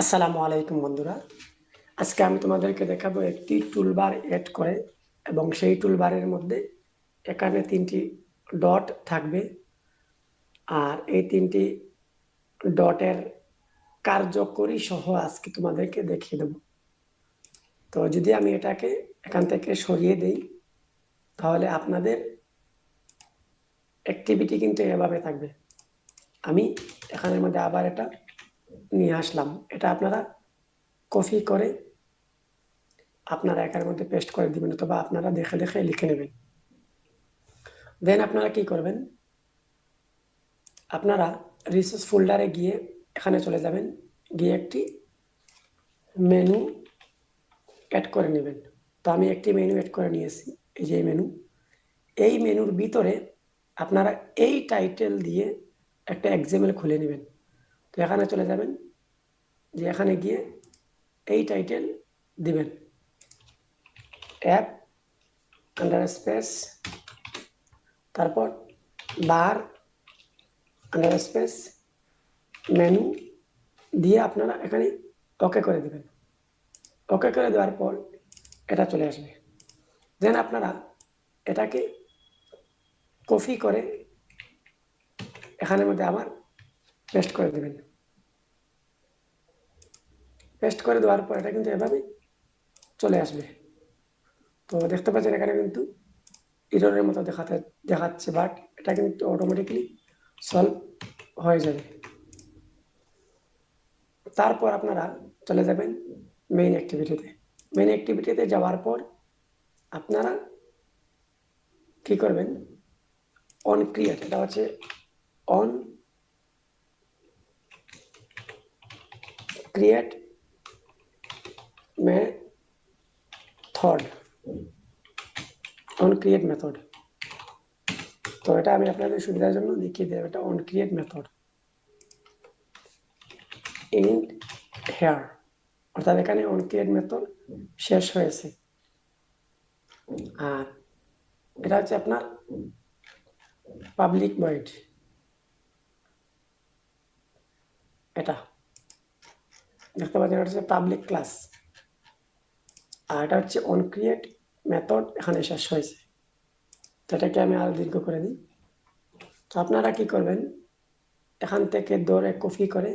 আসসালামু আলাইকুম বন্ধুরা। আজকে আমি তোমাদেরকে দেখাবো একটি টুলবার এড করে এবং সেই টুলবারের মধ্যে এখানে তিনটি ডট থাকবে। আর এই তিনটি ডটের কার্যকরী সহ আজকে তোমাদেরকে দেখিয়ে দেব। তো যদি আমি এটাকে এখান থেকে সরিয়ে দেই, তাহলে আপনাদের অ্যাক্টিভিটি কিন্তু এভাবে থাকবে। আমি এখানের মধ্যে আবার এটা নিয়ে আসলাম। এটা আপনারা কপি করে আপনারা একার মধ্যে পেস্ট করে দিবেন অথবা আপনারা দেখে দেখে লিখে নেবেন। দেন আপনারা কি করবেন? আপনারা রিসোর্স ফোল্ডারে গিয়ে এখানে চলে যাবেন। গিয়ে একটি মেনু অ্যাড করে নেবেন। তো আমি একটি মেনু অ্যাড করে নিয়েছি, এই যে মেনু এই মেনুর ভিতরে আপনারা এই টাইটেল দিয়ে একটা এক্সামেল খুলে নেবেন। তো এখানে চলে যাবেন, যে এখানে গিয়ে এই টাইটেল দিবেন। অ্যাপ আন্ডার স্পেস তারপর বার আন্ডার স্পেস মেনু দিয়ে আপনারা এখানে ওকে করে দেবেন। ওকে করে দেওয়ার পর এটা চলে আসবে। দেন আপনারা এটাকে কপি করে এখানের মধ্যে আবার পেস্ট করে দেবেন। পেস্ট করে দেওয়ার পর এটা কিন্তু এভাবেই চলে আসবে। তো দেখতে পাচ্ছেন এখানে কিন্তু ইরনের মতো দেখাতে, দেখাচ্ছে বাট এটা কিন্তু অটোমেটিকলি সলভ হয়ে যাবে। তারপর আপনারা চলে যাবেন মেইন অ্যাক্টিভিটিতে মেইন অ্যাক্টিভিটিতে যাওয়ার পর আপনারা কি করবেন? অন ক্রিয়েট এটা হচ্ছে on create method on create method তো এটা আমি আপনাদের সুবিধার জন্য দেখিয়ে দেব এটা on create method int here অর্থাৎ এখানে অন ক্রিয়েট মেথড শেষ হয়েছে। আর এটা হচ্ছে আপনার পাবলিক ভয়েড এটা। দেখতে পাচ্ছেন, এটা হচ্ছে পাবলিক ক্লাস আর এটা হচ্ছে অন ক্রিয়েট মেথড এখানে শেষ হয়েছে। তো এটাকে আমি আরও দীর্ঘ করে দিই। তো আপনারা কি করবেন? এখান থেকে দৌড়ে কপি করে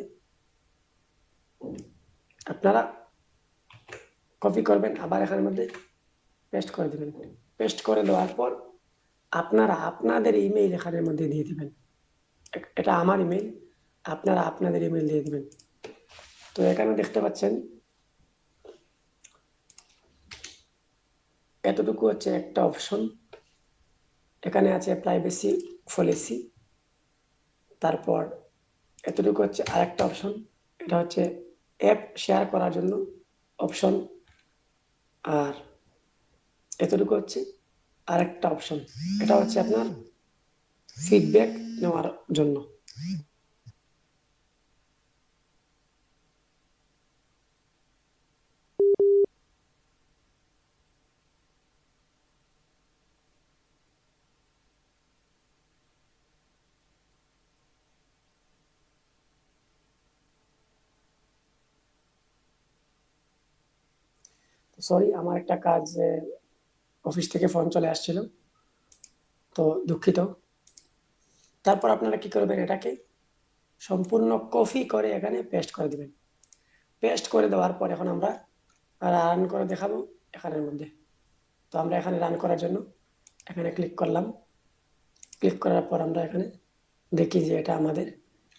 আপনারা কপি করবেন, আবার এখানের মধ্যে পেস্ট করে দেবেন। পেস্ট করে দেওয়ার পর আপনারা আপনাদের ইমেইল এখানের মধ্যে দিয়ে দিবেন। এটা আমার ইমেইল আপনারা আপনাদের ইমেইল দিয়ে দিবেন। তো এখানে দেখতে পাচ্ছেন এতটুকু হচ্ছে একটা অপশন এখানে আছে প্রাইভেসি পলিসি তারপর এতটুকু হচ্ছে আরেকটা অপশন এটা হচ্ছে অ্যাপ শেয়ার করার জন্য অপশন আর এতটুকু হচ্ছে আরেকটা অপশন এটা হচ্ছে আপনার ফিডব্যাক নেওয়ার জন্য। সরি আমার একটা কাজ অফিস থেকে ফোন চলে আসছিল। তো দুঃখিত। তারপর আপনারা কি করবেন? এটাকে সম্পূর্ণ কপি করে এখানে পেস্ট করে দিবেন। পেস্ট করে দেওয়ার পর এখন আমরা রান করে দেখাবো এখানের মধ্যে। তো আমরা এখানে রান করার জন্য এখানে ক্লিক করলাম। ক্লিক করার পর আমরা এখানে দেখি যে এটা আমাদের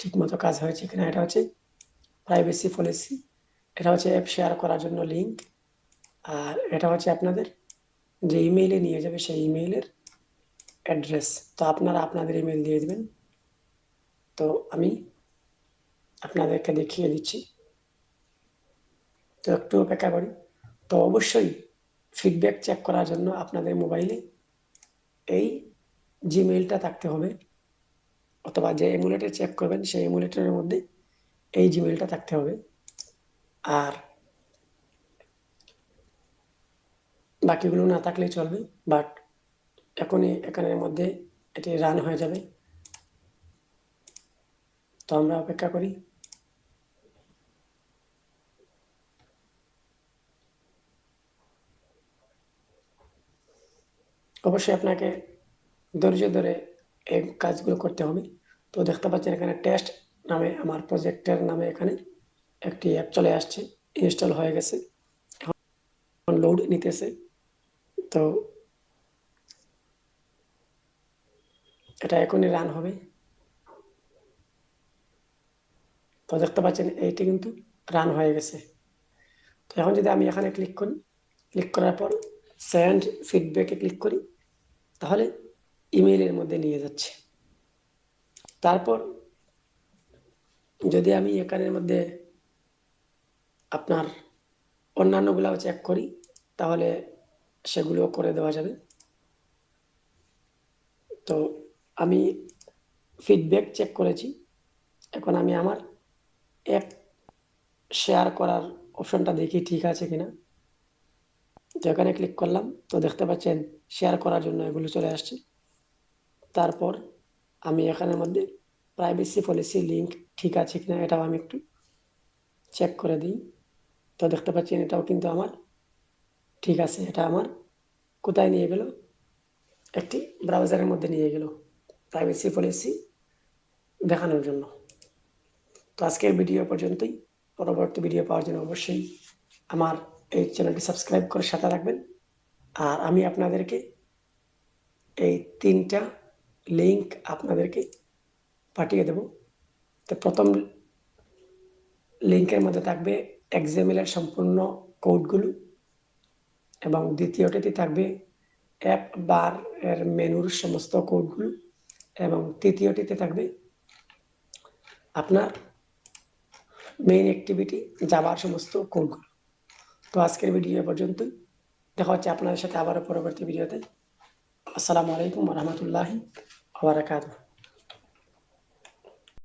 ঠিক মতো কাজ হয়েছে কিনা। এটা হচ্ছে প্রাইভেসি পলিসি এটা হচ্ছে অ্যাপ শেয়ার করার জন্য লিঙ্ক আর এটা হচ্ছে আপনাদের, যে ইমেইলে নিয়ে যাবে সেই ইমেইলের অ্যাড্রেস তো আপনারা আপনাদের ইমেল দিয়ে দেবেন। তো আমি আপনাদেরকে দেখিয়ে দিচ্ছি। তো একটু অপেক্ষা করি। তো অবশ্যই ফিডব্যাক চেক করার জন্য আপনাদের মোবাইলে এই জিমেইলটা থাকতে হবে। অথবা যে এমুলেটর চেক করবেন সেই এমুলেটরের মধ্যে এই জিমেইলটা থাকতে হবে। আর বাকিগুলো না থাকলেই চলবে বাট এখনই এখানের মধ্যে এটি রান হয়ে যাবে। তো আমরা অপেক্ষা করি। অবশ্যই আপনাকে ধৈর্য ধরে এই কাজগুলো করতে হবে। তো দেখতে পাচ্ছেন এখানে টেস্ট নামে আমার প্রজেক্টের নামে এখানে একটি অ্যাপ চলে আসছে ইনস্টল হয়ে গেছে। লোড নিতেছে। তো এটা এখনই রান হবে। তো দেখতে পাচ্ছেন, এইটি কিন্তু রান হয়ে গেছে। তো এখন যদি আমি এখানে ক্লিক করি ক্লিক করার পর সেন্ড ফিডব্যাকে ক্লিক করি, তাহলে ইমেইলের মধ্যে নিয়ে যাচ্ছে। তারপর যদি আমি এখানের মধ্যে আপনার অন্যান্যগুলাও চেক করি, তাহলে সেগুলোও করে দেওয়া যাবে। তো আমি ফিডব্যাক চেক করেছি। এখন আমি আমার অ্যাপ শেয়ার করার অপশনটা দেখি ঠিক আছে কিনা। তো এখানে ক্লিক করলাম। তো দেখতে পাচ্ছেন শেয়ার করার জন্য এগুলো চলে আসছে। তারপর আমি এখানের মধ্যে প্রাইভেসি পলিসি লিঙ্ক ঠিক আছে কিনা এটাও আমি একটু চেক করে দিই। তো দেখতে পাচ্ছেন, এটাও কিন্তু আমার ঠিক আছে, এটা আমার। কোথায় নিয়ে গেল? একটি ব্রাউজারের মধ্যে নিয়ে গেল। প্রাইভেসি পলিসি দেখানোর জন্য। তো আজকের ভিডিও পর্যন্তই। পরবর্তী ভিডিও পাওয়ার জন্য অবশ্যই আমার এই চ্যানেলটি সাবস্ক্রাইব করে সাথে রাখবেন আর আমি আপনাদেরকে এই তিনটা লিঙ্ক আপনাদেরকে পাঠিয়ে দেব। তো প্রথম লিঙ্কের মধ্যে থাকবে এক্সামেল এর সম্পূর্ণ কোডগুলো এবং দ্বিতীয়টিতে থাকবে অ্যাপ বার এর মেনুর সমস্ত কোডগুলো এবং তৃতীয়টিতে থাকবে আপনার মেইন অ্যাক্টিভিটি যাবার সমস্ত কোডগুলো। তো আজকের ভিডিও পর্যন্তই। দেখা হচ্ছে আপনাদের সাথে আবারও পরবর্তী ভিডিওতে আসসালামু আলাইকুম রহমতুল্লাহি আবরাকাতুহ